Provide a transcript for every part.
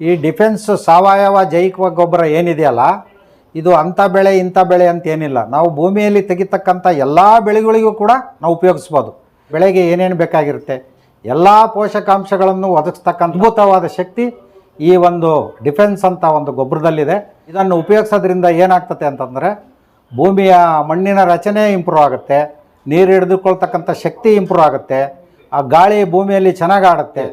ಈ ಡಿಫೆನ್ಸ್ ಸಾವಯವ ಜೈವಿಕ ಗೊಬ್ಬರ ಏನಿದೆಯಲ್ಲ, ಇದು ಅಂಥ ಬೆಳೆ, ಇಂಥ ಬೆಳೆ ಅಂತ ಏನಿಲ್ಲ. ನಾವು ಭೂಮಿಯಲ್ಲಿ ತೆಗಿತಕ್ಕಂಥ ಎಲ್ಲ ಬೆಳೆಗಳಿಗೂ ಕೂಡ ನಾವು ಉಪಯೋಗಿಸ್ಬೋದು. ಬೆಳೆಗೆ ಏನೇನು ಬೇಕಾಗಿರುತ್ತೆ, ಎಲ್ಲ ಪೋಷಕಾಂಶಗಳನ್ನು ಒದಗಿಸ್ತಕ್ಕಂಥ ಅದ್ಭುತವಾದ ಶಕ್ತಿ ಈ ಒಂದು ಡಿಫೆನ್ಸ್ ಅಂತ ಒಂದು ಗೊಬ್ಬರದಲ್ಲಿದೆ. ಇದನ್ನು ಉಪಯೋಗಿಸೋದ್ರಿಂದ ಏನಾಗ್ತದೆ ಅಂತಂದರೆ, ಭೂಮಿಯ ಮಣ್ಣಿನ ರಚನೆ ಇಂಪ್ರೂವ್ ಆಗುತ್ತೆ, ನೀರು ಹಿಡಿದುಕೊಳ್ತಕ್ಕಂಥ ಶಕ್ತಿ ಇಂಪ್ರೂವ್ ಆಗುತ್ತೆ, ಆ ಗಾಳಿ ಭೂಮಿಯಲ್ಲಿ ಚೆನ್ನಾಗಿ ಆಡುತ್ತೆ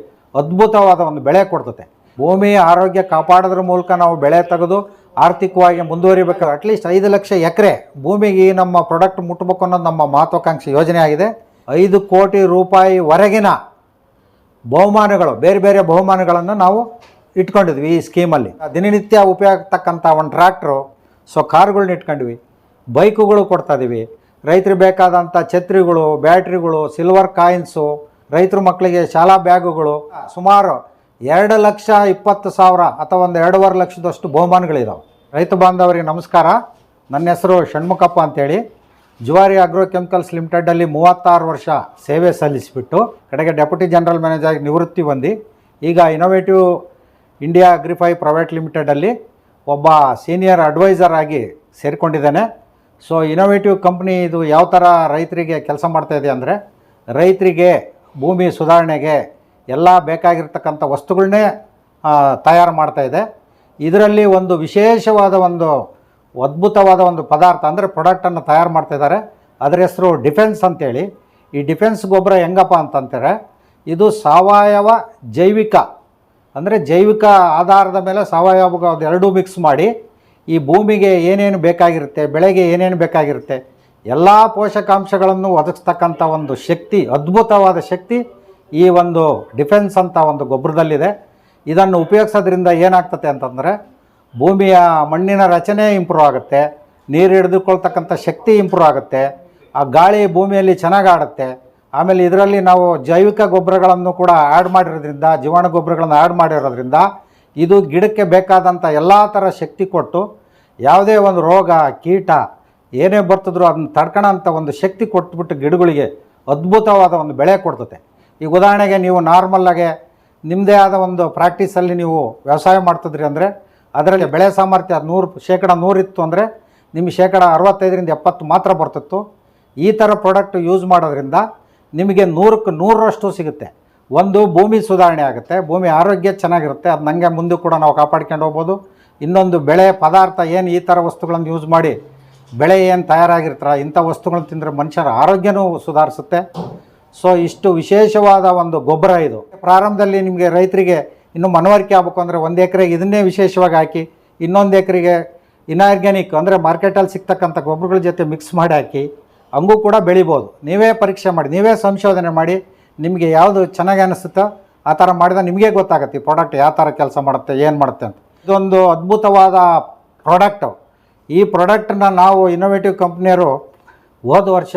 ಅದ್ಭುತವಾದ ಒಂದು ಬೆಳೆ ಕೊಡ್ತತೆ ಭೂಮಿಯ ಆರೋಗ್ಯ ಕಾಪಾಡೋದ್ರ ಮೂಲಕ ನಾವು ಬೆಳೆ ತೆಗೆದು ಆರ್ಥಿಕವಾಗಿ ಮುಂದುವರಿಬೇಕು. ಅಟ್ಲೀಸ್ಟ್ ಐದು ಲಕ್ಷ ಎಕರೆ ಭೂಮಿಗೆ ನಮ್ಮ ಪ್ರಾಡಕ್ಟ್ ಮುಟ್ಟಬೇಕು ಅನ್ನೋದು ನಮ್ಮ ಮಹತ್ವಾಕಾಂಕ್ಷಿ ಯೋಜನೆ ಆಗಿದೆ. ಐದು ಕೋಟಿ ರೂಪಾಯಿವರೆಗಿನ ಬಹುಮಾನಗಳು, ಬೇರೆ ಬೇರೆ ಬಹುಮಾನಗಳನ್ನು ನಾವು ಇಟ್ಕೊಂಡಿದ್ವಿ ಈ ಸ್ಕೀಮಲ್ಲಿ. ದಿನನಿತ್ಯ ಉಪಯೋಗ ಆಗ್ತಕ್ಕಂಥ ಒಂದು ಟ್ರ್ಯಾಕ್ಟ್ರು ಸೊ ಕಾರುಗಳ್ನ ಇಟ್ಕೊಂಡ್ವಿ ಬೈಕುಗಳು ಕೊಡ್ತಾ ಇದೀವಿ ರೈತರಿಗೆ ಬೇಕಾದಂಥ ಛತ್ರಿಗಳು ಬ್ಯಾಟ್ರಿಗಳು ಸಿಲ್ವರ್ ಕಾಯಿನ್ಸು ರೈತರ ಮಕ್ಕಳಿಗೆ ಶಾಲಾ ಬ್ಯಾಗುಗಳು ಸುಮಾರು ಎರಡು ಲಕ್ಷ ಇಪ್ಪತ್ತು ಸಾವಿರ ಅಥವಾ ಒಂದು ಎರಡೂವರೆ ಲಕ್ಷದಷ್ಟು ಬಹುಮಾನಗಳಿದಾವೆ. ರೈತ ಬಾಂಧವರಿಗೆ ನಮಸ್ಕಾರ. ನನ್ನ ಹೆಸರು ಷಣ್ಮುಖಪ್ಪ ಅಂತೇಳಿ. ಜುವಾರಿ ಅಗ್ರೋ ಕೆಮಿಕಲ್ಸ್ ಲಿಮಿಟೆಡಲ್ಲಿ ಮೂವತ್ತಾರು ವರ್ಷ ಸೇವೆ ಸಲ್ಲಿಸಿಬಿಟ್ಟು ಕಡೆಗೆ ಡೆಪ್ಯೂಟಿ ಜನರಲ್ ಮ್ಯಾನೇಜರ್ ನಿವೃತ್ತಿ ಹೊಂದಿ, ಈಗ ಇನೋವೇಟಿವ್ ಇಂಡಿಯಾ ಅಗ್ರಿಫೈ ಪ್ರೈವೇಟ್ ಲಿಮಿಟೆಡಲ್ಲಿ ಒಬ್ಬ ಸೀನಿಯರ್ ಅಡ್ವೈಸರ್ ಆಗಿ ಸೇರಿಕೊಂಡಿದ್ದೇನೆ. ಸೊ ಇನೋವೇಟಿವ್ ಕಂಪ್ನಿ ಇದು ಯಾವ ಥರ ರೈತರಿಗೆ ಕೆಲಸ ಮಾಡ್ತಾಯಿದೆ ಅಂದರೆ ರೈತರಿಗೆ ಭೂಮಿ ಸುಧಾರಣೆಗೆ ಎಲ್ಲ ಬೇಕಾಗಿರ್ತಕ್ಕಂಥ ವಸ್ತುಗಳನ್ನೇ ತಯಾರು ಮಾಡ್ತಾ ಇದೆ. ಇದರಲ್ಲಿ ಒಂದು ವಿಶೇಷವಾದ ಒಂದು ಅದ್ಭುತವಾದ ಒಂದು ಪದಾರ್ಥ ಅಂದರೆ ಪ್ರಾಡಕ್ಟನ್ನು ತಯಾರು ಮಾಡ್ತಾ ಇದ್ದಾರೆ. ಅದರ ಹೆಸರು ಡಿಫೆನ್ಸ್ ಅಂತೇಳಿ. ಈ ಡಿಫೆನ್ಸ್ ಗೊಬ್ಬರ ಹೆಂಗಪ್ಪ ಅಂತಂತಾರೆ ಇದು ಸಾವಯವ ಜೈವಿಕ, ಅಂದರೆ ಜೈವಿಕ ಆಧಾರದ ಮೇಲೆ ಸಾವಯವ ಎರಡೂ ಮಿಕ್ಸ್ ಮಾಡಿ, ಈ ಭೂಮಿಗೆ ಏನೇನು ಬೇಕಾಗಿರುತ್ತೆ, ಬೆಳೆಗೆ ಏನೇನು ಬೇಕಾಗಿರುತ್ತೆ, ಎಲ್ಲ ಪೋಷಕಾಂಶಗಳನ್ನು ಒದಗಿಸ್ತಕ್ಕಂಥ ಒಂದು ಶಕ್ತಿ, ಅದ್ಭುತವಾದ ಶಕ್ತಿ ಈ ಒಂದು ಡಿಫೆನ್ಸ್ ಅಂತ ಒಂದು ಗೊಬ್ಬರದಲ್ಲಿದೆ. ಇದನ್ನು ಉಪಯೋಗಿಸೋದ್ರಿಂದ ಏನಾಗ್ತತೆ ಅಂತಂದರೆ, ಭೂಮಿಯ ಮಣ್ಣಿನ ರಚನೆ ಇಂಪ್ರೂವ್ ಆಗುತ್ತೆ, ನೀರು ಹಿಡಿದುಕೊಳ್ತಕ್ಕಂಥ ಶಕ್ತಿ ಇಂಪ್ರೂವ್ ಆಗುತ್ತೆ, ಆ ಗಾಳಿ ಭೂಮಿಯಲ್ಲಿ ಚೆನ್ನಾಗಿ ಆಡುತ್ತೆ ಆಮೇಲೆ ಇದರಲ್ಲಿ ನಾವು ಜೈವಿಕ ಗೊಬ್ಬರಗಳನ್ನು ಕೂಡ ಆ್ಯಡ್ ಮಾಡಿರೋದ್ರಿಂದ, ಜೀವಾಣು ಗೊಬ್ಬರಗಳನ್ನು ಆ್ಯಡ್ ಮಾಡಿರೋದ್ರಿಂದ, ಇದು ಗಿಡಕ್ಕೆ ಬೇಕಾದಂಥ ಎಲ್ಲ ಥರ ಶಕ್ತಿ ಕೊಟ್ಟು, ಯಾವುದೇ ಒಂದು ರೋಗ, ಕೀಟ, ಏನೇ ಬರ್ತಿದ್ರು ಅದನ್ನ ತಡ್ಕೊಳ್ಳೋಂಥ ಒಂದು ಶಕ್ತಿ ಕೊಟ್ಬಿಟ್ಟು ಗಿಡಗಳಿಗೆ ಅದ್ಭುತವಾದ ಒಂದು ಬೆಳೆ ಕೊಡ್ತತೆ. ಈಗ ಉದಾಹರಣೆಗೆ ನೀವು ನಾರ್ಮಲ್ಲಾಗೆ ನಿಮ್ಮದೇ ಆದ ಒಂದು ಪ್ರಾಕ್ಟೀಸಲ್ಲಿ ನೀವು ವ್ಯವಸಾಯ ಮಾಡ್ತಿದ್ರಿ ಅಂದರೆ ಅದರಲ್ಲಿ ಬೆಳೆ ಸಾಮರ್ಥ್ಯ ನೂರು ಶೇಕಡ ನೂರಿತ್ತು ಅಂದರೆ ನಿಮಗೆ ಶೇಕಡ ಅರವತ್ತೈದರಿಂದ ಎಪ್ಪತ್ತು ಮಾತ್ರ ಬರ್ತಿತ್ತು. ಈ ಥರ ಪ್ರಾಡಕ್ಟ್ ಯೂಸ್ ಮಾಡೋದ್ರಿಂದ ನಿಮಗೆ ನೂರಕ್ಕೆ ನೂರರಷ್ಟು ಸಿಗುತ್ತೆ. ಒಂದು ಭೂಮಿ ಸುಧಾರಣೆ ಆಗುತ್ತೆ, ಭೂಮಿ ಆರೋಗ್ಯ ಚೆನ್ನಾಗಿರುತ್ತೆ, ಅದು ನನಗೆ ಮುಂದೆ ಕೂಡ ನಾವು ಕಾಪಾಡ್ಕೊಂಡು ಹೋಗ್ಬೋದು. ಇನ್ನೊಂದು ಬೆಳೆ ಪದಾರ್ಥ ಏನು ಈ ಥರ ವಸ್ತುಗಳನ್ನು ಯೂಸ್ ಮಾಡಿ ಬೆಳೆ ಏನು ತಯಾರಾಗಿರ್ತಾರ, ಇಂಥ ವಸ್ತುಗಳನ್ನು ತಿಂದರೆ ಮನುಷ್ಯರ ಆರೋಗ್ಯನೂ ಸುಧಾರಿಸುತ್ತೆ. ಸೊ ಇಷ್ಟು ವಿಶೇಷವಾದ ಒಂದು ಗೊಬ್ಬರ ಇದು. ಪ್ರಾರಂಭದಲ್ಲಿ ನಿಮಗೆ ರೈತರಿಗೆ ಇನ್ನು ಮನವರಿಕೆ ಆಗಬೇಕು ಅಂದರೆ ಒಂದು ಎಕರೆಗೆ ಇದನ್ನೇ ವಿಶೇಷವಾಗಿ ಹಾಕಿ, ಇನ್ನೊಂದು ಎಕರೆಗೆ ಇನ್ಆರ್ಗ್ಯಾನಿಕ್ ಅಂದರೆ ಮಾರ್ಕೆಟಲ್ಲಿ ಸಿಗ್ತಕ್ಕಂಥ ಗೊಬ್ಬರಗಳ ಜೊತೆ ಮಿಕ್ಸ್ ಮಾಡಿ ಹಾಕಿ, ಹಂಗೂ ಕೂಡ ಬೆಳಿಬೋದು. ನೀವೇ ಪರೀಕ್ಷೆ ಮಾಡಿ, ನೀವೇ ಸಂಶೋಧನೆ ಮಾಡಿ, ನಿಮಗೆ ಯಾವುದು ಚೆನ್ನಾಗಿ ಅನಿಸುತ್ತೋ ಆ ಥರ ಮಾಡಿದ ನಿಮಗೆ ಗೊತ್ತಾಗುತ್ತೆ ಈ ಪ್ರಾಡಕ್ಟ್ ಯಾವ ಥರ ಕೆಲಸ ಮಾಡುತ್ತೆ, ಏನು ಮಾಡುತ್ತೆ ಅಂತ. ಇದೊಂದು ಅದ್ಭುತವಾದ ಪ್ರಾಡಕ್ಟು ಈ ಪ್ರಾಡಕ್ಟನ್ನ ನಾವು ಇನ್ನೋವೇಟಿವ್ ಕಂಪ್ನಿಯವರು ಹೋದ ವರ್ಷ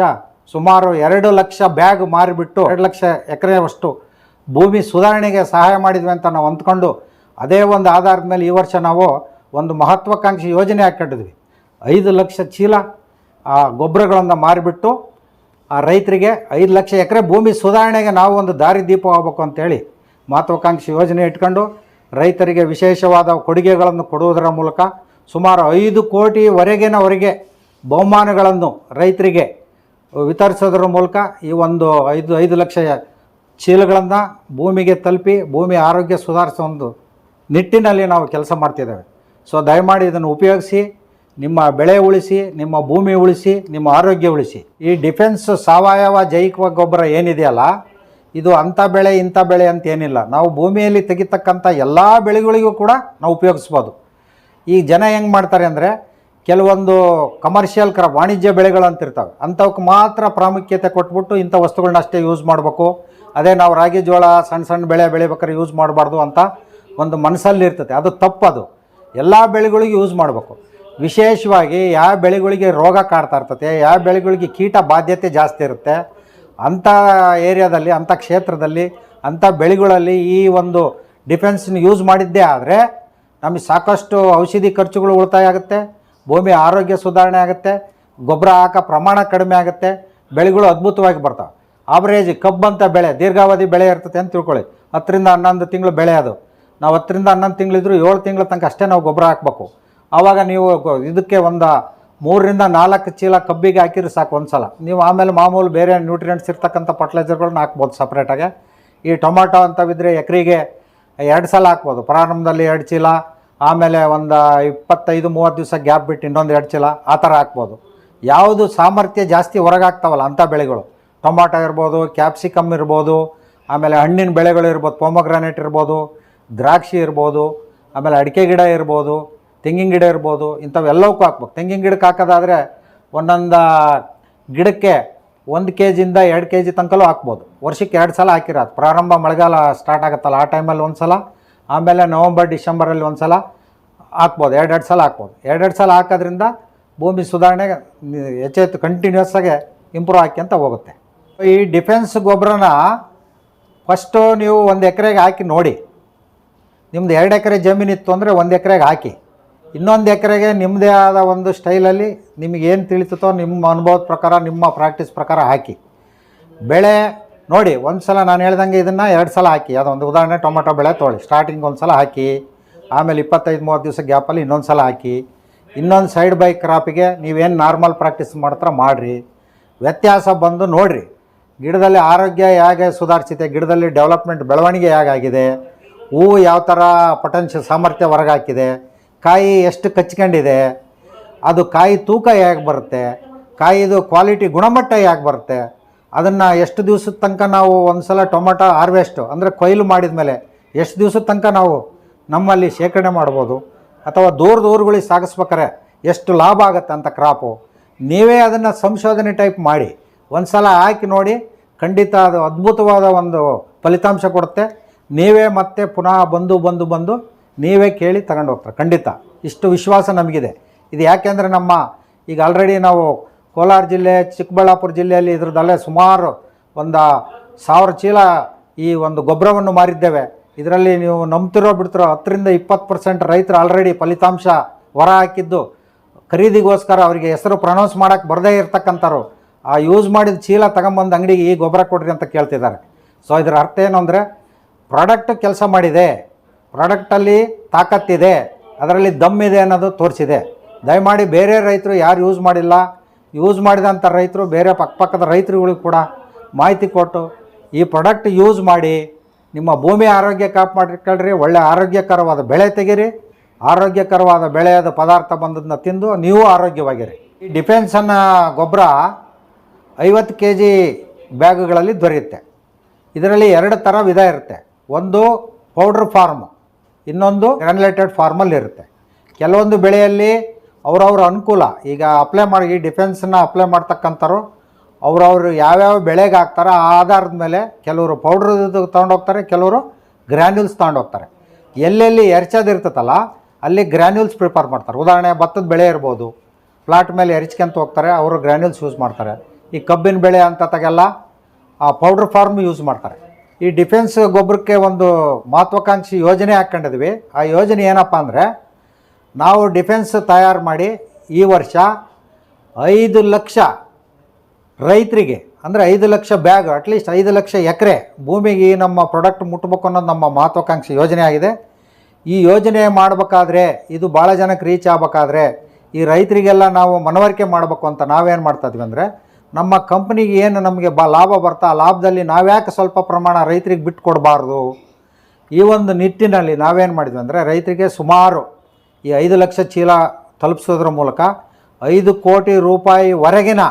ಸುಮಾರು ಎರಡು ಲಕ್ಷ ಬ್ಯಾಗ್ ಮಾರಿಬಿಟ್ಟು ಎರಡು ಲಕ್ಷ ಎಕರೆವಷ್ಟು ಭೂಮಿ ಸುಧಾರಣೆಗೆ ಸಹಾಯ ಮಾಡಿದ್ವಿ ಅಂತ ನಾವು ಅಂದ್ಕೊಂಡು ಅದೇ ಒಂದು ಆಧಾರದ ಮೇಲೆ ಈ ವರ್ಷ ನಾವು ಒಂದು ಮಹತ್ವಾಕಾಂಕ್ಷಿ ಯೋಜನೆ ಹಾಕ್ಕೊಂಡಿದ್ವಿ ಐದು ಲಕ್ಷ ಚೀಲ, ಆ, ಗೊಬ್ಬರಗಳನ್ನು ಮಾರಿಬಿಟ್ಟು, ಆ, ರೈತರಿಗೆ ಐದು ಲಕ್ಷ ಎಕರೆ ಭೂಮಿ ಸುಧಾರಣೆಗೆ ನಾವು ಒಂದು ದಾರಿ ದೀಪ ಆಗಬೇಕು ಅಂತೇಳಿ ಮಹತ್ವಾಕಾಂಕ್ಷಿ ಯೋಜನೆ ಇಟ್ಕೊಂಡು ರೈತರಿಗೆ ವಿಶೇಷವಾದ ಕೊಡುಗೆಗಳನ್ನು ಕೊಡುವುದರ ಮೂಲಕ ಸುಮಾರು ಐದು ಕೋಟಿವರೆಗಿನವರೆಗೆ ಬಹುಮಾನಗಳನ್ನು ರೈತರಿಗೆ ವಿತರಿಸೋದ್ರ ಮೂಲಕ ಈ ಒಂದು ಐದು ಐದು ಲಕ್ಷ ಚೀಲಗಳನ್ನು ಭೂಮಿಗೆ ತಲುಪಿ ಭೂಮಿ ಆರೋಗ್ಯ ಸುಧಾರಿಸೋ ಒಂದು ನಿಟ್ಟಿನಲ್ಲಿ ನಾವು ಕೆಲಸ ಮಾಡ್ತಿದ್ದೇವೆ. ಸೊ ದಯಮಾಡಿ ಇದನ್ನು ಉಪಯೋಗಿಸಿ, ನಿಮ್ಮ ಬೆಳೆ ಉಳಿಸಿ, ನಿಮ್ಮ ಭೂಮಿ ಉಳಿಸಿ, ನಿಮ್ಮ ಆರೋಗ್ಯ ಉಳಿಸಿ. ಈ ಡಿಫೆನ್ಸ್ ಸಾವಯವ ಜೈವಿಕ ಗೊಬ್ಬರ ಏನಿದೆಯಲ್ಲ, ಇದು ಅಂಥ ಬೆಳೆ, ಇಂಥ ಬೆಳೆ ಅಂತ ಏನಿಲ್ಲ. ನಾವು ಭೂಮಿಯಲ್ಲಿ ತೆಗಿತಕ್ಕಂಥ ಎಲ್ಲ ಬೆಳೆಗಳಿಗೂ ಕೂಡ ನಾವು ಉಪಯೋಗಿಸ್ಬೋದು. ಈ ಜನ ಹೆಂಗೆ ಮಾಡ್ತಾರೆ ಅಂದರೆ ಕೆಲವೊಂದು ಕಮರ್ಷಿಯಲ್ ಕ್ರ ವಾಣಿಜ್ಯ ಬೆಳೆಗಳು ಅಂತ ಇರ್ತವೆ. ಅಂಥವಕ್ಕೆ ಮಾತ್ರ ಪ್ರಾಮುಖ್ಯತೆ ಕೊಟ್ಬಿಟ್ಟು ಇಂಥ ವಸ್ತುಗಳನ್ನ ಅಷ್ಟೇ ಯೂಸ್ ಮಾಡಬೇಕು. ಅದೇ ನಾವು ರಾಗಿ ಜೋಳ ಸಣ್ಣ ಸಣ್ಣ ಬೆಳೆ ಬೆಳಿಬೇಕಾದ್ರೆ ಯೂಸ್ ಮಾಡಬಾರ್ದು ಅಂತ ಒಂದು ಮನಸ್ಸಲ್ಲಿ ಇರ್ತದೆ. ಅದು ತಪ್ಪದು. ಎಲ್ಲ ಬೆಳೆಗಳಿಗೆ ಯೂಸ್ ಮಾಡಬೇಕು. ವಿಶೇಷವಾಗಿ ಯಾವ ಬೆಳೆಗಳಿಗೆ ರೋಗ ಕಾಡ್ತಾ ಇರ್ತದೆ, ಯಾವ ಬೆಳೆಗಳಿಗೆ ಕೀಟ ಬಾಧ್ಯತೆ ಜಾಸ್ತಿ ಇರುತ್ತೆ, ಅಂಥ ಏರಿಯಾದಲ್ಲಿ, ಅಂಥ ಕ್ಷೇತ್ರದಲ್ಲಿ, ಅಂಥ ಬೆಳೆಗಳಲ್ಲಿ ಈ ಒಂದು ಡಿಫೆನ್ಸ್ನ ಯೂಸ್ ಮಾಡಿದ್ದೇ ಆದರೆ ನಮಗೆ ಸಾಕಷ್ಟು ಔಷಧಿ ಖರ್ಚುಗಳು ಉಳಿತಾಯ ಆಗುತ್ತೆ. ಭೂಮಿ ಆರೋಗ್ಯ ಸುಧಾರಣೆ ಆಗುತ್ತೆ, ಗೊಬ್ಬರ ಹಾಕೋ ಪ್ರಮಾಣ ಕಡಿಮೆ ಆಗುತ್ತೆ, ಬೆಳೆಗಳು ಅದ್ಭುತವಾಗಿ ಬರ್ತಾವೆ. ಆವ್ರೇಜ್ ಕಬ್ಬಂತ ಬೆಳೆ, ದೀರ್ಘಾವಧಿ ಬೆಳೆ ಇರ್ತದೆ ಅಂತ ತಿಳ್ಕೊಳ್ಳಿ. ಹತ್ತರಿಂದ ಹನ್ನೊಂದು ತಿಂಗಳು ಬೆಳೆ ಅದು. ನಾವು ಹತ್ತರಿಂದ ಹನ್ನೊಂದು ತಿಂಗಳಿದ್ರು ಏಳು ತಿಂಗಳ ತನಕ ಅಷ್ಟೇ ನಾವು ಗೊಬ್ಬರ ಹಾಕಬೇಕು. ಆವಾಗ ನೀವು ಇದಕ್ಕೆ ಒಂದು ಮೂರರಿಂದ ನಾಲ್ಕು ಚೀಲ ಕಬ್ಬಿಗೆ ಹಾಕಿದ್ರೆ ಸಾಕು ಒಂದು ಸಲ ನೀವು ಆಮೇಲೆ ಮಾಮೂಲು ಬೇರೆ ನ್ಯೂಟ್ರಿಯೆಂಟ್ಸ್ ಇರ್ತಕ್ಕಂಥ ಫರ್ಟಿಲೈಸರ್ಗಳನ್ನ ಹಾಕ್ಬೋದು ಸಪ್ರೇಟಾಗೆ ಈ ಟೊಮಾಟೊ ಅಂತವಿದ್ರೆ ಎಕರೆಗೆ ಎರಡು ಸಲ ಹಾಕ್ಬೋದು. ಪ್ರಾರಂಭದಲ್ಲಿ ಎರಡು ಚೀಲ ಆಮೇಲೆ ಒಂದು ಇಪ್ಪತ್ತೈದು ಮೂವತ್ತು ದಿವಸ ಗ್ಯಾಪ್ ಬಿಟ್ಟು ಇನ್ನೊಂದು ಎರಡು ಚೀಲ ಆ ಥರ ಹಾಕ್ಬೋದು. ಯಾವುದು ಸಾಮರ್ಥ್ಯ ಜಾಸ್ತಿ ಹೊರಗಾಗ್ತಾವಲ್ಲ ಅಂಥ ಬೆಳೆಗಳು. ಟೊಮಾಟೊ ಇರ್ಬೋದು, ಕ್ಯಾಪ್ಸಿಕಮ್ ಇರ್ಬೋದು, ಆಮೇಲೆ ಹಣ್ಣಿನ ಬೆಳೆಗಳು ಇರ್ಬೋದು, ಪೊಮಗ್ರಾನೇಟ್ ಇರ್ಬೋದು, ದ್ರಾಕ್ಷಿ ಇರ್ಬೋದು, ಆಮೇಲೆ ಅಡಿಕೆ ಗಿಡ ಇರ್ಬೋದು, ತೆಂಗಿನ ಗಿಡ ಇರ್ಬೋದು ಇಂಥವೆಲ್ಲವಕ್ಕೂ ಹಾಕ್ಬೇಕು. ತೆಂಗಿನ ಗಿಡಕ್ಕೆ ಹಾಕೋದಾದರೆ ಒಂದೊಂದು ಗಿಡಕ್ಕೆ ಒಂದು ಕೆ ಜಿಯಿಂದ ಎರಡು ಕೆ ಜಿ ತನಕಲ್ಲೂ ಹಾಕ್ಬೋದು. ವರ್ಷಕ್ಕೆ ಎರಡು ಸಲ ಹಾಕಿರೋದು. ಪ್ರಾರಂಭ ಮಳೆಗಾಲ ಸ್ಟಾರ್ಟ್ ಆಗುತ್ತಲ್ಲ ಆ ಟೈಮಲ್ಲಿ ಒಂದು ಸಲ ಆಮೇಲೆ ನವಂಬರ್, ಡಿಸೆಂಬರಲ್ಲಿ ಒಂದು ಸಲ ಹಾಕ್ಬೋದು, ಎರಡೆರಡು ಸಲ ಹಾಕ್ಬೋದು. ಎರಡೆರಡು ಸಲ ಹಾಕೋದ್ರಿಂದ ಭೂಮಿ ಸುಧಾರಣೆ ಹೆಚ್ಚೆತ್ತು ಕಂಟಿನ್ಯೂಸ್ ಆಗಿ ಇಂಪ್ರೂವ್ ಅಂತ ಹೋಗುತ್ತೆ. ಈ ಡಿಫೆನ್ಸ್ ಗೊಬ್ಬರನ ಫಸ್ಟು ನೀವು ಒಂದು ಎಕರೆಗೆ ಹಾಕಿ ನೋಡಿ. ನಿಮ್ದು ಎರಡು ಎಕರೆ ಜಮೀನಿತ್ತು ಅಂದರೆ ಒಂದು ಎಕರೆಗೆ ಹಾಕಿ. ಇನ್ನೊಂದು ಎಕರೆಗೆ ನಿಮ್ಮದೇ ಆದ ಒಂದು ಸ್ಟೈಲಲ್ಲಿ ನಿಮಗೇನು ತಿಳಿತೋ ನಿಮ್ಮ ಅನುಭವದ ಪ್ರಕಾರ, ನಿಮ್ಮ ಪ್ರಾಕ್ಟೀಸ್ ಪ್ರಕಾರ ಹಾಕಿ. ಬೆಳೆ ನೋಡಿ, ಒಂದು ಸಲ ನಾನು ಹೇಳ್ದಂಗೆ ಇದನ್ನು ಎರಡು ಸಲ ಹಾಕಿ. ಅದೊಂದು ಉದಾಹರಣೆ, ಟೊಮೆಟೊ ಬೆಳೆ ತೊಗೊಳ್ಳಿ. ಸ್ಟಾರ್ಟಿಂಗ್ ಒಂದು ಸಲ ಹಾಕಿ. ಆಮೇಲೆ ಇಪ್ಪತ್ತೈದು, ಮೂವತ್ತು ದಿವಸ ಗ್ಯಾಪಲ್ಲಿ ಇನ್ನೊಂದು ಸಲ ಹಾಕಿ. ಇನ್ನೊಂದು ಸೈಡ್ ಬೈ ಕ್ರಾಪಿಗೆ ನೀವೇನು ನಾರ್ಮಲ್ ಪ್ರಾಕ್ಟೀಸ್ ಮಾಡ್ತಾರೆ, ಮಾಡಿರಿ. ವ್ಯತ್ಯಾಸ ಬಂದು ನೋಡಿರಿ. ಗಿಡದಲ್ಲಿ ಆರೋಗ್ಯ ಹೇಗೆ ಸುಧಾರಿಸಿದೆ, ಗಿಡದಲ್ಲಿ ಡೆವಲಪ್ಮೆಂಟ್ ಬೆಳವಣಿಗೆ ಹೇಗಾಗಿದೆ ಹೂವು ಯಾವ ಥರ ಪೊಟೆನ್ಷಿಯಲ್ ಸಾಮರ್ಥ್ಯ ಹೊರಗಾಕಿದೆ, ಕಾಯಿ ಎಷ್ಟು ಕಚ್ಕೊಂಡಿದೆ, ಅದು ಕಾಯಿ ತೂಕ ಹೇಗೆ ಬರುತ್ತೆ, ಕಾಯಿದು ಕ್ವಾಲಿಟಿ ಗುಣಮಟ್ಟ ಹೇಗೆ ಬರುತ್ತೆ ಅದನ್ನು ಎಷ್ಟು ದಿವಸದ ತನಕ ನಾವು ಒಂದು ಸಲ ಟೊಮೊಟೊ ಹಾರ್ವೆಸ್ಟು, ಅಂದರೆ ಕೊಯ್ಲು ಮಾಡಿದ ಮೇಲೆ ಎಷ್ಟು ದಿವಸದ ತನಕ ನಾವು ನಮ್ಮಲ್ಲಿ ಶೇಖರಣೆ ಮಾಡ್ಬೋದು, ಅಥವಾ ದೂರ ದೂರಗಳಿಗೆ ಸಾಗಿಸ್ಬೇಕಾರೆ ಎಷ್ಟು ಲಾಭ ಆಗುತ್ತೆ ಅಂತ ಕ್ರಾಪು, ನೀವೇ ಅದನ್ನು ಸಂಶೋಧನೆ ಟೈಪ್ ಮಾಡಿ ಒಂದು ಸಲ ಹಾಕಿ ನೋಡಿ, ಖಂಡಿತ ಅದು ಅದ್ಭುತವಾದ ಒಂದು ಫಲಿತಾಂಶ ಕೊಡುತ್ತೆ. ನೀವೇ ಮತ್ತೆ ಪುನಃ ಬಂದು ಬಂದು ಬಂದು ನೀವೇ ಕೇಳಿ ತಗೊಂಡು ಹೋಗ್ತಾರೆ ಖಂಡಿತ. ಇಷ್ಟು ವಿಶ್ವಾಸ ನಮಗಿದೆ. ಇದು ಯಾಕೆಂದರೆ ನಮ್ಮ ಈಗ ಆಲ್ರೆಡಿ ನಾವು ಕೋಲಾರ ಜಿಲ್ಲೆ, ಚಿಕ್ಕಬಳ್ಳಾಪುರ ಜಿಲ್ಲೆಯಲ್ಲಿ ಇದರದಲ್ಲೇ ಸುಮಾರು ಒಂದು ಸಾವಿರ ಚೀಲ ಈ ಒಂದು ಗೊಬ್ಬರವನ್ನು ಮಾರಿದ್ದೇವೆ. ಇದರಲ್ಲಿ ನೀವು ನಂಬ್ತಿರೋ ಬಿಡ್ತಿರೋ ಹತ್ತರಿಂದ ಇಪ್ಪತ್ತು ಪರ್ಸೆಂಟ್ ರೈತರು ಆಲ್ರೆಡಿ ಫಲಿತಾಂಶ ಹೊರ ಹಾಕಿದ್ದು. ಖರೀದಿಗೋಸ್ಕರ ಅವರಿಗೆ ಹೆಸರು ಪ್ರನೌನ್ಸ್ ಮಾಡೋಕ್ಕೆ ಬರದೇ ಇರ್ತಕ್ಕಂಥವ್ರು. ಆ ಯೂಸ್ ಮಾಡಿದ ಚೀಲ ತಗೊಂಬಂದು ಅಂಗಡಿಗೆ ಈ ಗೊಬ್ಬರ ಕೊಡ್ರಿ ಅಂತ ಕೇಳ್ತಿದ್ದಾರೆ. ಸೊ ಇದರ ಅರ್ಥ ಏನು ಅಂದರೆ ಪ್ರಾಡಕ್ಟ್ ಕೆಲಸ ಮಾಡಿದೆ. ಪ್ರಾಡಕ್ಟಲ್ಲಿ ತಾಕತ್ತಿದೆ. ಅದರಲ್ಲಿ ದಮ್ ಇದೆ ಅನ್ನೋದು ತೋರಿಸಿದೆ. ದಯಮಾಡಿ ಬೇರೆ ರೈತರು ಯಾರು ಯೂಸ್ ಮಾಡಿಲ್ಲ. ಯೂಸ್ ಮಾಡಿದಂಥ ರೈತರು, ಬೇರೆ ಪಕ್ಕಪಕ್ಕದ ರೈತರುಗಳಿಗೂ ಕೂಡ ಮಾಹಿತಿ ಕೊಟ್ಟು ಈ ಪ್ರಾಡಕ್ಟ್ ಯೂಸ್ ಮಾಡಿ ನಿಮ್ಮ ಭೂಮಿ ಆರೋಗ್ಯ ಕಾಪ್ ಮಾಡಿಕೊಳ್ಳ್ರಿ ಒಳ್ಳೆ ಆರೋಗ್ಯಕರವಾದ ಬೆಳೆ ತೆಗೀರಿ. ಆರೋಗ್ಯಕರವಾದ ಬೆಳೆಯಾದ ಪದಾರ್ಥ ಬಂದದನ್ನ ತಿಂದು ನೀವು ಆರೋಗ್ಯವಾಗಿರಿ. ಈ ಡಿಫೆನ್ಸನ್ನು ಗೊಬ್ಬರ ಐವತ್ತು ಕೆ ಜಿ ಬ್ಯಾಗ್ಗಳಲ್ಲಿ ದೊರೆಯುತ್ತೆ. ಇದರಲ್ಲಿ ಎರಡು ಥರ ವಿಧ ಇರುತ್ತೆ. ಒಂದು ಪೌಡ್ರ್ ಫಾರ್ಮ್ ಇನ್ನೊಂದು ಗ್ರ್ಯಾನ್ಯುಲೇಟೆಡ್ ಫಾರ್ಮಲ್ಲಿ ಇರುತ್ತೆ ಕೆಲವೊಂದು ಬೆಳೆಯಲ್ಲಿ ಅವರವ್ರ ಅನುಕೂಲ. ಈಗ ಅಪ್ಲೈ ಮಾಡಿ, ಈ ಡಿಫೆನ್ಸನ್ನ ಅಪ್ಲೈ ಮಾಡ್ತಕ್ಕಂಥವ್ರು, ಅವ್ರವ್ರು ಯಾವ್ಯಾವ ಬೆಳೆಗೆ ಹಾಕ್ತಾರೆ ಆ ಆಧಾರದ ಮೇಲೆ ಕೆಲವರು ಪೌಡ್ರ್ ತೊಗೊಂಡೋಗ್ತಾರೆ ಕೆಲವರು ಗ್ರ್ಯಾನ್ಯೂಲ್ಸ್ ತೊಗೊಂಡೋಗ್ತಾರೆ ಎಲ್ಲೆಲ್ಲಿ ಎರ್ಚೋದು ಇರ್ತೈತಲ್ಲ ಅಲ್ಲಿ ಗ್ರ್ಯಾನ್ಯೂಲ್ಸ್ ಪ್ರಿಪೇರ್ ಮಾಡ್ತಾರೆ. ಉದಾಹರಣೆ, ಭತ್ತದ ಬೆಳೆ ಇರ್ಬೋದು. ಪ್ಲಾಟ್ ಮೇಲೆ ಎರ್ಚ್ಕೊಂತ ಹೋಗ್ತಾರೆ, ಅವರು ಗ್ರ್ಯಾನ್ಯೂಲ್ಸ್ ಯೂಸ್ ಮಾಡ್ತಾರೆ. ಈ ಕಬ್ಬಿನ ಬೆಳೆ ಅಂತತಾಗೆಲ್ಲ ಆ ಪೌಡ್ರ್ ಫಾರ್ಮ್ ಯೂಸ್ ಮಾಡ್ತಾರೆ. ಈ ಡಿಫೆನ್ಸ್ ಗೊಬ್ಬರಕ್ಕೆ ಒಂದು ಮಹತ್ವಾಕಾಂಕ್ಷಿ ಯೋಜನೆ ಹಾಕ್ಕೊಂಡಿದ್ವಿ. ಆ ಯೋಜನೆ ಏನಪ್ಪ ಅಂದರೆ ನಾವು ಡಿಫೆನ್ಸ್ ತಯಾರು ಮಾಡಿ ಈ ವರ್ಷ ಐದು ಲಕ್ಷ ರೈತರಿಗೆ, ಅಂದರೆ ಐದು ಲಕ್ಷ ಬ್ಯಾಗ್ ಅಟ್ಲೀಸ್ಟ್ ಐದು ಲಕ್ಷ ಎಕರೆ ಭೂಮಿಗೆ ನಮ್ಮ ಪ್ರಾಡಕ್ಟ್ ಮುಟ್ಬೇಕು ಅನ್ನೋದು ನಮ್ಮ ಮಹತ್ವಾಕಾಂಕ್ಷಿ ಯೋಜನೆ ಆಗಿದೆ. ಈ ಯೋಜನೆ ಮಾಡಬೇಕಾದ್ರೆ, ಇದು ಭಾಳ ಜನಕ್ಕೆ ರೀಚ್ ಆಗಬೇಕಾದ್ರೆ, ಈ ರೈತರಿಗೆಲ್ಲ ನಾವು ಮನವರಿಕೆ ಮಾಡಬೇಕು ಅಂತ ನಾವೇನು ಮಾಡ್ತಾಯಿದ್ವಿ ಅಂದರೆ, ನಮ್ಮ ಕಂಪ್ನಿಗೆ ಏನು ನಮಗೆ ಬ ಲಾಭ ಬರ್ತಾ, ಆ ಲಾಭದಲ್ಲಿ ನಾವ್ಯಾಕೆ ಸ್ವಲ್ಪ ಪ್ರಮಾಣ ರೈತರಿಗೆ ಬಿಟ್ಟು ಕೊಡಬಾರ್ದು ಈ ಒಂದು ನಿಟ್ಟಿನಲ್ಲಿ ನಾವೇನು ಮಾಡಿದ್ವಿ ಅಂದರೆ, ರೈತರಿಗೆ ಸುಮಾರು ಈ ಐದು ಲಕ್ಷ ಚೀಲ ತಲುಪಿಸೋದ್ರ ಮೂಲಕ ಐದು ಕೋಟಿ ರೂಪಾಯಿವರೆಗಿನ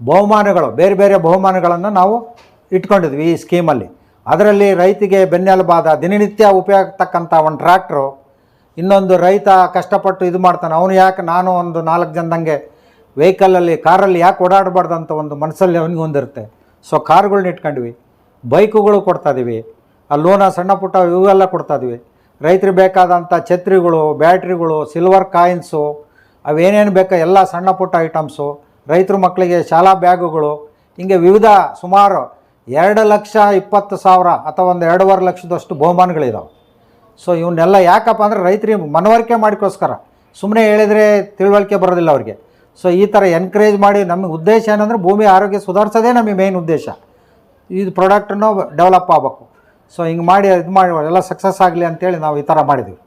ಬಹುಮಾನಗಳು, ಬೇರೆ ಬೇರೆ ಬಹುಮಾನಗಳನ್ನು ನಾವು ಇಟ್ಕೊಂಡಿದ್ವಿ ಈ ಸ್ಕೀಮಲ್ಲಿ. ಅದರಲ್ಲಿ ರೈತಿಗೆ ಬೆನ್ನೆಲುಬಾದ ದಿನನಿತ್ಯ ಉಪಯೋಗತಕ್ಕಂಥ ಒಂದು ಟ್ರ್ಯಾಕ್ಟ್ರು, ಇನ್ನೊಂದು ರೈತ ಕಷ್ಟಪಟ್ಟು ಇದು ಮಾಡ್ತಾನೆ, ಅವನು ಯಾಕೆ ನಾನು ಒಂದು ನಾಲ್ಕು ಜನದಂಗೆ ವೆಹಿಕಲಲ್ಲಿ, ಕಾರಲ್ಲಿ ಯಾಕೆ ಓಡಾಡಬಾರ್ದು ಅಂತ ಒಂದು ಮನಸ್ಸಲ್ಲಿ ಅವನಿಗೆ ಹೊಂದಿರುತ್ತೆ ಸೊ ಕಾರ್ಗಳನ್ನ ಇಟ್ಕೊಂಡ್ವಿ ಬೈಕುಗಳು ಕೊಡ್ತಾ ಇದ್ದೀವಿ, ಆ ಲೋನ ಸಣ್ಣ ಪುಟ್ಟ ಇವೆಲ್ಲ ಕೊಡ್ತಾ ಇದೀವಿ ರೈತರಿಗೆ ಬೇಕಾದಂಥ ಛತ್ರಿಗಳು, ಬ್ಯಾಟ್ರಿಗಳು ಸಿಲ್ವರ್ ಕಾಯಿನ್ಸು ಅವೇನೇನು ಬೇಕೋ ಎಲ್ಲ ಸಣ್ಣ ಪುಟ್ಟ ಐಟಮ್ಸು ರೈತರ ಮಕ್ಕಳಿಗೆ ಶಾಲಾ ಬ್ಯಾಗುಗಳು, ಹಿಂಗೆ ವಿವಿಧ ಸುಮಾರು ಎರಡು ಲಕ್ಷ ಇಪ್ಪತ್ತು ಸಾವಿರ ಅಥವಾ ಒಂದು ಎರಡೂವರೆ ಲಕ್ಷದಷ್ಟು ಬಹುಮಾನಗಳಿದಾವೆ. ಸೊ ಇವನ್ನೆಲ್ಲ ಯಾಕಪ್ಪ ಅಂದರೆ ರೈತರಿಗೆ ಮನವರಿಕೆ ಮಾಡಿಕೋಸ್ಕರ. ಸುಮ್ಮನೆ ಹೇಳಿದರೆ ತಿಳುವಳಿಕೆ ಬರೋದಿಲ್ಲ ಅವ್ರಿಗೆ. ಸೊ ಈ ಥರ ಎನ್ಕರೇಜ್ ಮಾಡಿ ನಮ್ಮ ಉದ್ದೇಶ ಏನಂದರೆ ಭೂಮಿ ಆರೋಗ್ಯ ಸುಧಾರಿಸೋದೇ ನಮಗೆ ಮೇನ್ ಉದ್ದೇಶ. ಇದು ಪ್ರಾಡಕ್ಟನ್ನು ಡೆವಲಪ್ ಆಗಬೇಕು. ಸೊ ಹಿಂಗೆ ಮಾಡಿ ಇದು ಮಾಡಿ ಎಲ್ಲ ಸಕ್ಸಸ್ ಆಗಲಿ ಅಂತೇಳಿ ನಾವು ಈ ಥರ ಮಾಡಿದ್ವಿ.